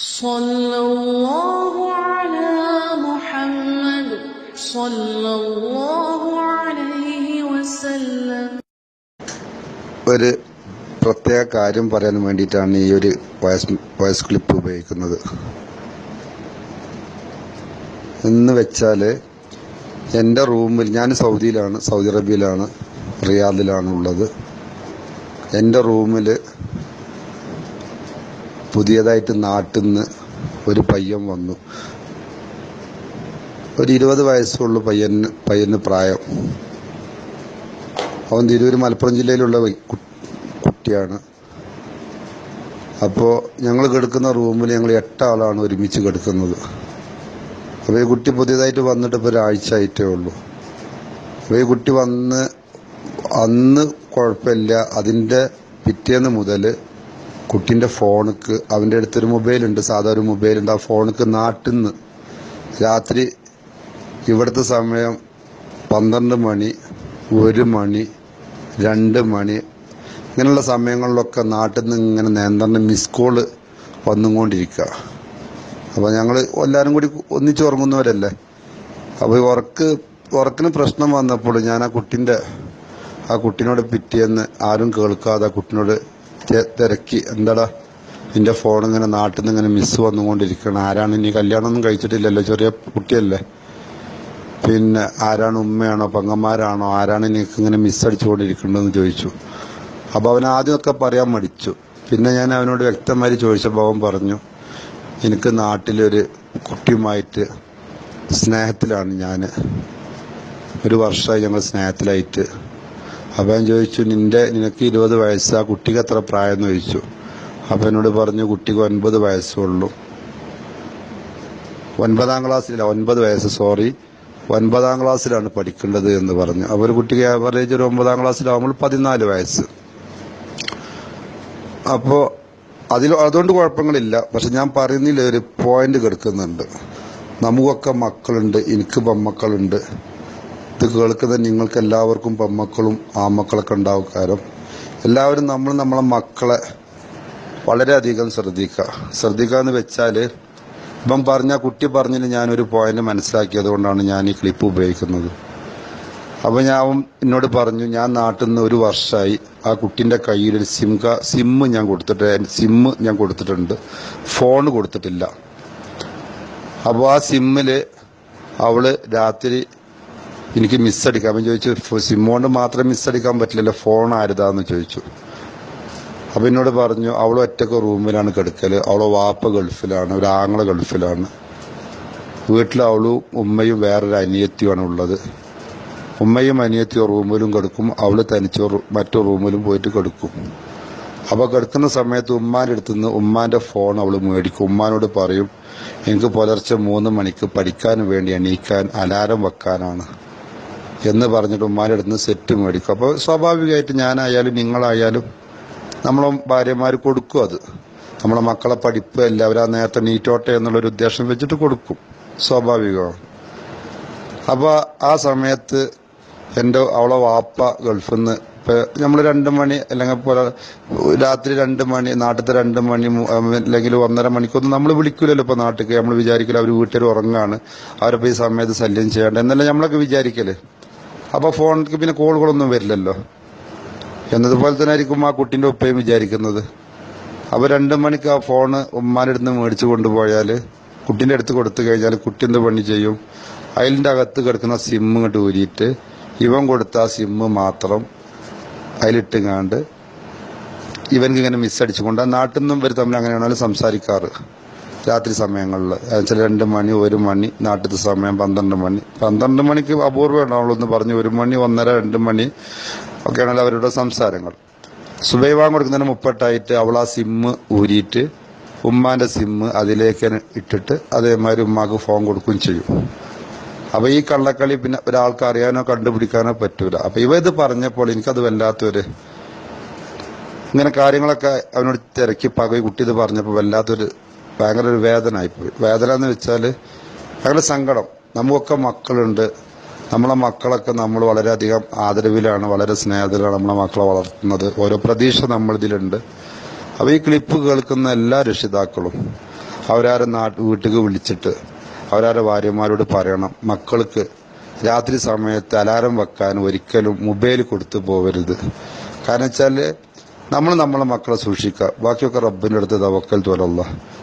صلى الله على محمد صلى الله عليه وسلم ഒരു പ്രത്യേക കാര്യം പറയാൻ വേണ്ടിയിട്ടാണ് ഈ ഒരു വോയിസ് വോയിസ് ക്ലിപ്പ് ഉപയോഗിക്കുന്നത് എന്ന് വെച്ചാൽ എൻ്റെ റൂമിൽ ഞാൻ സൗദിയിലാണ് സൗദി അറേബ്യയിലാണ് റിയാദിലാണ് ഉള്ളത് എൻ്റെ റൂമിൽ പുതിയതായിട്ട് നാട്ടിൽ നിന്ന് ഒരു പയ്യൻ വന്നു. ഒരു ഇരുപത് വയസ്സുള്ള പയ്യന് പയ്യന് പ്രായം. അവൻ തിരൂർ മലപ്പുറം ജില്ലയിലുള്ള കുട്ടിയാണ്. അപ്പോൾ ഞങ്ങൾ കിടക്കുന്ന റൂമിൽ ഞങ്ങൾ എട്ടാളാണ് ഒരുമിച്ച് കിടക്കുന്നത്. അപ്പോൾ ഈ കുട്ടി പുതിയതായിട്ട് വന്നിട്ട് ഇപ്പോൾ ഒരാഴ്ച ആയിട്ടേ ഉള്ളൂ. അപ്പോൾ ഈ കുട്ടി വന്ന് അന്ന് കുഴപ്പമില്ല. അതിന്റെ പിറ്റേന്ന് മുതൽ കുട്ടീന്റെ ഫോണിക്ക് അവന്റെ അടുത്തൊരു മൊബൈലുണ്ട് സാധാ ഒരു മൊബൈലുണ്ട്. ആ ഫോണിക്ക് നാട്ടിൽ നിന്ന് രാത്രി ഇവിടുത്തെ സമയം പന്ത്രണ്ട് മണി ഒരു മണി രണ്ട് മണി ഇങ്ങനെയുള്ള സമയങ്ങളിലൊക്കെ നാട്ടിൽ നിന്ന് ഇങ്ങനെ നിയന്ത്രണ മിസ് കോൾ വന്നുകൊണ്ടിരിക്കുക അപ്പോൾ ഞങ്ങൾ എല്ലാവരും കൂടി ഒന്നിച്ച് ഉറങ്ങുന്നവരല്ലേ? അപ്പോൾ ഈ ഉറക്ക് ഉറക്കിന് പ്രശ്നം വന്നപ്പോൾ ഞാൻ ആ കുട്ടീന്റെ ആ കുട്ടീനോട് പിറ്റേന്ന് ആരും കേൾക്കാതെ ആ കുട്ടീനോട് തിരക്കി. എന്താടാ? നിന്റെ ഫോൺ ഇങ്ങനെ നാട്ടിൽ നിന്ന് ഇങ്ങനെ മിസ് വന്നുകൊണ്ടിരിക്കണം. ആരാണ് ഇനി കല്യാണമൊന്നും കഴിച്ചിട്ടില്ലല്ലോ? ചെറിയ കുട്ടിയല്ലേ. പിന്നെ ആരാണ് ഉമ്മയാണോ പെങ്ങന്മാരാണോ ആരാണ് നിനക്ക് ഇങ്ങനെ മിസ് അടിച്ചുകൊണ്ടിരിക്കണ്ടെന്ന് ചോദിച്ചു. അപ്പോൾ അവൻ ആദ്യമൊക്കെ പറയാൻ മടിച്ചു. പിന്നെ ഞാൻ അവനോട് വ്യക്തമായി ചോദിച്ചപ്പോൾ അവൻ പറഞ്ഞു എനിക്ക് നാട്ടിലൊരു കുട്ടിയുമായിട്ട് സ്നേഹത്തിലാണ് ഞാൻ ഒരു വർഷമായി ഞങ്ങൾ സ്നേഹത്തിലായിട്ട് ഞാൻ ചോദിച്ചു നിന്റെ നിനക്ക് ഇരുപത് വയസ്സ്? കുട്ടിക്ക് എത്ര പ്രായം എന്ന് ചോദിച്ചു. അവനോട് എന്നോട് പറഞ്ഞു കുട്ടിക്ക് ഒൻപത് വയസ്സുള്ളൂ. ഒൻപതാം ക്ലാസ്സില ഒൻപത് വയസ്സ് സോറി. ഒൻപതാം ക്ലാസ്സിലാണ് പഠിക്കേണ്ടത് എന്ന് പറഞ്ഞു. അപ്പോൾ ഒരു കുട്ടിക്ക് ആവറേജ് ഒരു ഒമ്പതാം ക്ലാസ്സിലാവുമ്പോൾ പതിനാല് വയസ്സ്. അപ്പോൾ അതിൽ അതുകൊണ്ട് കുഴപ്പങ്ങളില്ല. പക്ഷെ ഞാൻ പറയുന്നില്ല ഒരു പോയിന്റ് കിടക്കുന്നുണ്ട്. നമുക്കൊക്കെ മക്കളുണ്ട് എനിക്ക് പെമ്മക്കളുണ്ട് ഇത് കേൾക്കുന്ന നിങ്ങൾക്ക് എല്ലാവർക്കും പെമ്മക്കളും ആമക്കളൊക്കെ ഉണ്ടാവും കാരണം എല്ലാവരും നമ്മൾ നമ്മളെ മക്കളെ വളരെയധികം ശ്രദ്ധിക്കുക. ശ്രദ്ധിക്കുക എന്ന് വെച്ചാൽ ഇപ്പം പറഞ്ഞ കുട്ടി പറഞ്ഞതിന് ഞാനൊരു പോയിന്റ് മനസ്സിലാക്കിയത് കൊണ്ടാണ് ഞാൻ ഈ ക്ലിപ്പ് ഉപയോഗിക്കുന്നത്. അപ്പോൾ ഞാൻ എന്നോട് പറഞ്ഞു ഞാൻ നാട്ടിൽ നിന്ന് ഒരു വർഷമായി ആ കുട്ടിന്റെ കയ്യിൽ ഒരു സിം കാ സിമ്മ് ഞാൻ കൊടുത്തിട്ട് സിമ്മ് ഞാൻ കൊടുത്തിട്ടുണ്ട്. ഫോൺ കൊടുത്തിട്ടില്ല. അപ്പോൾ ആ സിമ്മിൽ അവൾ രാത്രി എനിക്ക് മിസ്സടിക്കാൻ അപ്പം ചോദിച്ചു. സിമ്മോണ്ട് മാത്രം മിസ്സടിക്കാൻ പറ്റില്ലല്ലോ ഫോൺ ആരുതാന്ന് ചോദിച്ചു. അപ്പം എന്നോട് പറഞ്ഞു അവൾ ഒറ്റയ്ക്ക് റൂമിലാണ് കിടക്കൽ അവൾ വാപ്പ ഗൾഫിലാണ് ഒരു ആങ്ങള ഗൾഫിലാണ്. വീട്ടിൽ അവളും ഉമ്മയും വേറൊരു അനിയത്തിയുമാണ് ഉള്ളത്. ഉമ്മയും അനിയത്തിയോ റൂമിലും കിടക്കും അവൾ തനിച്ച് മറ്റു റൂമിലും പോയിട്ട് കിടക്കും. അപ്പോൾ കിടക്കുന്ന സമയത്ത് ഉമ്മാന്റെ അടുത്ത് നിന്ന് ഉമ്മാന്റെ ഫോൺ അവൾ മേടിക്കും. ഉമ്മാനോട് പറയും എനിക്ക് പുലർച്ചെ മൂന്ന് മണിക്ക് പഠിക്കാൻ വേണ്ടി എണീക്കാൻ അലാരം വെക്കാനാണ്. എന്ന് പറഞ്ഞിട്ട് ഉമ്മാന്റെ അടുത്ത് നിന്ന് സെറ്റ് മേടിക്കും. അപ്പോൾ സ്വാഭാവികമായിട്ട് ഞാനായാലും നിങ്ങളായാലും നമ്മളെ ഭാര്യമാർ കൊടുക്കും അത്. നമ്മളെ മക്കളെ പഠിപ്പ് എല്ലാവരും ആ നേരത്തെ നീറ്റോട്ടെ എന്നുള്ളൊരു ഉദ്ദേശം വെച്ചിട്ട് കൊടുക്കും. സ്വാഭാവികമാണ്. അപ്പോൾ ആ സമയത്ത് എന്റെ അവളെ വാപ്പ ഗൾഫിൽ നിന്ന് ഇപ്പം നമ്മൾ രണ്ട് മണി അല്ലെങ്കിൽ പോലെ രാത്രി രണ്ട് മണി നാട്ടിലത്തെ രണ്ട് മണി അല്ലെങ്കിൽ ഒന്നര മണിക്കൊന്നും നമ്മൾ വിളിക്കില്ലല്ലോ ഇപ്പോൾ നാട്ടിലേക്ക് നമ്മൾ വിചാരിക്കില്ല അവർ വീട്ടിൽ ഉറങ്ങാണ്. അവരപ്പോൾ ഈ സമയത്ത് ശല്യം ചെയ്യേണ്ട. എന്നല്ല നമ്മളൊക്കെ വിചാരിക്കൽ? അപ്പോൾ ഫോണിലേക്ക് പിന്നെ കോളുകളൊന്നും വരില്ലല്ലോ. എന്നതുപോലെ തന്നെ ആയിരിക്കും ആ കുട്ടീന്റെ ഉപ്പയും വിചാരിക്കുന്നത്. അപ്പോൾ രണ്ട് മണിക്ക് ആ ഫോണ് ഉമ്മാന്റെ മേടിച്ചു കൊണ്ടുപോയാൽ കുട്ടീന്റെ അടുത്ത് കൊടുത്തു കഴിഞ്ഞാൽ കുട്ടി എന്ത് പണി ചെയ്യും? അതിന്റെ അകത്ത് കിടക്കുന്ന സിം ഇങ്ങോട്ട് ഊരിയിട്ട് ഇവൻ കൊടുത്ത ആ സിമ്മ് മാത്രം അതിലിട്ടുങ്ങാണ്ട് ഇവൻക്ക് ഇങ്ങനെ മിസ്സടിച്ചുകൊണ്ട് നാട്ടിൽ നിന്നും ഇവർ തമ്മിൽ അങ്ങനെയാണല്ലോ സംസാരിക്കാറ്. രാത്രി സമയങ്ങളിൽ. ചില രണ്ട് മണി ഒരു മണി നാട്ടിലത്തെ സമയം പന്ത്രണ്ട് മണി. പന്ത്രണ്ട് മണിക്ക് അപൂർവമാണ് എന്ന് പറഞ്ഞു ഒരു മണി ഒന്നര രണ്ട് മണി ഒക്കെയാണല്ലോ അവരുടെ സംസാരങ്ങൾ. സുബൈവാൻ കൊടുക്കുന്നതിന് മുപ്പട്ടായിട്ട് അവൾ ആ സിമ്മ് ഊരിയിട്ട് ഉമ്മാന്റെ സിമ്മ് അതിലേക്ക് ഇട്ടിട്ട് അതേമാതിരി ഉമ്മാക്ക് ഫോൺ കൊടുക്കുകയും ചെയ്യും. അപ്പൊ ഈ കള്ളക്കളി പിന്നെ ഒരാൾക്ക് അറിയാനോ കണ്ടുപിടിക്കാനോ പറ്റൂല. അപ്പൊ ഇവ ഇത് പറഞ്ഞപ്പോൾ എനിക്കത് വല്ലാത്തൊരു ഇങ്ങനെ കാര്യങ്ങളൊക്കെ അവനോട് തിരക്കി പകവി കുട്ടി ഇത് പറഞ്ഞപ്പോൾ വല്ലാത്തൊരു ഭയങ്കര ഒരു വേദന ആയിപ്പോയി വേദന എന്ന് വെച്ചാൽ ഭയങ്കര സങ്കടം. നമുക്കൊക്കെ മക്കളുണ്ട്. നമ്മളെ മക്കളൊക്കെ നമ്മൾ വളരെയധികം ആദരവിലാണ് വളരെ സ്നേഹത്തിലാണ് നമ്മളെ മക്കളെ വളർത്തുന്നത്. ഓരോ പ്രതീക്ഷ നമ്മളിതിലുണ്ട്. അപ്പോൾ ഈ ക്ലിപ്പ് കേൾക്കുന്ന എല്ലാ രക്ഷിതാക്കളും അവരാരെ നാട്ട് വീട്ടിലേക്ക് വിളിച്ചിട്ട് അവരാരെ ഭാര്യമാരോട് പറയണം. മക്കൾക്ക് രാത്രി സമയത്ത് അലാറം വെക്കാൻ ഒരിക്കലും മൊബൈൽ കൊടുത്തു പോകരുത് കാരണം വെച്ചാൽ നമ്മൾ നമ്മളെ മക്കളെ സൂക്ഷിക്കുക. ബാക്കിയൊക്കെ റബ്ബിന്റെ അടുത്ത് തവക്കൽ തോലല്ല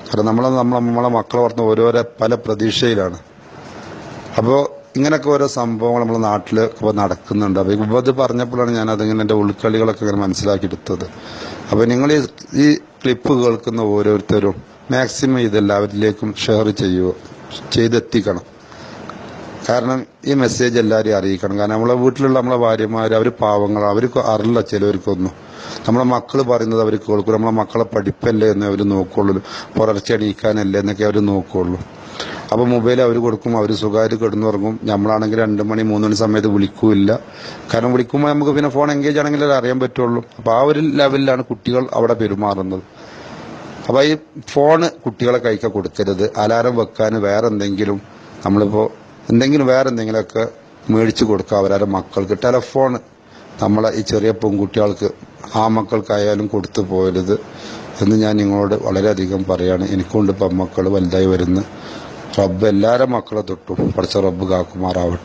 കാരണം നമ്മളെ നമ്മളെ നമ്മളെ മക്കളെ പറഞ്ഞ ഓരോരോ പല പ്രതീക്ഷയിലാണ്. അപ്പോൾ ഇങ്ങനെയൊക്കെ ഓരോ സംഭവങ്ങൾ നമ്മുടെ നാട്ടിൽ ഇപ്പോൾ നടക്കുന്നുണ്ട്. അപ്പോൾ അത് പറഞ്ഞപ്പോഴാണ് ഞാൻ അതിങ്ങനെ എന്റെ ഉൾക്കളികളൊക്കെ ഇങ്ങനെ മനസ്സിലാക്കിയെടുത്തത്. അപ്പോൾ നിങ്ങൾ ഈ ക്ലിപ്പ് കേൾക്കുന്ന ഓരോരുത്തരും മാക്സിമം ഇതെല്ലാവരിലേക്കും ഷെയർ ചെയ്യുക ചെയ്തെത്തിക്കണം. കാരണം ഈ മെസ്സേജ് എല്ലാവരെയും അറിയിക്കണം. കാരണം നമ്മളെ വീട്ടിലുള്ള നമ്മളെ ഭാര്യമാർ അവർ പാവങ്ങളാണ് അവർക്ക് അറിയില്ല ചിലവർക്കൊന്നും. നമ്മളെ മക്കൾ പറയുന്നത് അവർ കേൾക്കും നമ്മളെ മക്കളെ പഠിപ്പല്ലേ എന്ന് അവർ നോക്കുള്ളൂ. പുലർച്ചെ എണീക്കാനല്ലേ എന്നൊക്കെ അവർ നോക്കുള്ളൂ. അപ്പോൾ മൊബൈൽ അവർ കൊടുക്കും അവർ സ്വകാര്യ കിടന്നുറങ്ങും. നമ്മളാണെങ്കിൽ രണ്ട് മണി മൂന്ന് മണി സമയത്ത് വിളിക്കൂല്ല. കാരണം വിളിക്കുമ്പോൾ നമുക്ക് പിന്നെ ഫോൺ എൻഗേജ് ആണെങ്കിൽ അത് അറിയാൻ പറ്റുള്ളൂ. അപ്പോൾ ആ ഒരു ലെവലിലാണ് കുട്ടികൾ അവിടെ പെരുമാറുന്നത്. അപ്പോൾ ഈ ഫോണ് കുട്ടികളെ കൈക്ക് കൊടുക്കരുത്. അലാറം വെക്കാൻ വേറെ എന്തെങ്കിലും നമ്മളിപ്പോ എന്തെങ്കിലും വേറെ എന്തെങ്കിലുമൊക്കെ മേടിച്ചു കൊടുക്കുക അവരുടെ മക്കൾക്ക്. ടെലഫോൺ നമ്മളെ ഈ ചെറിയ പെൺകുട്ടികൾക്ക് ആ മക്കൾക്കായാലും കൊടുത്തു പോകരുത് എന്ന് ഞാൻ നിങ്ങളോട് വളരെയധികം പറയാണ്. എനിക്കുണ്ട് ഇപ്പം മക്കൾ വലുതായി വരുന്നു. റബ്ബ് എല്ലാവരും മക്കളെ തൊട്ടും പഠിച്ച റബ്ബ് കാക്കുമാറാവട്ടെ.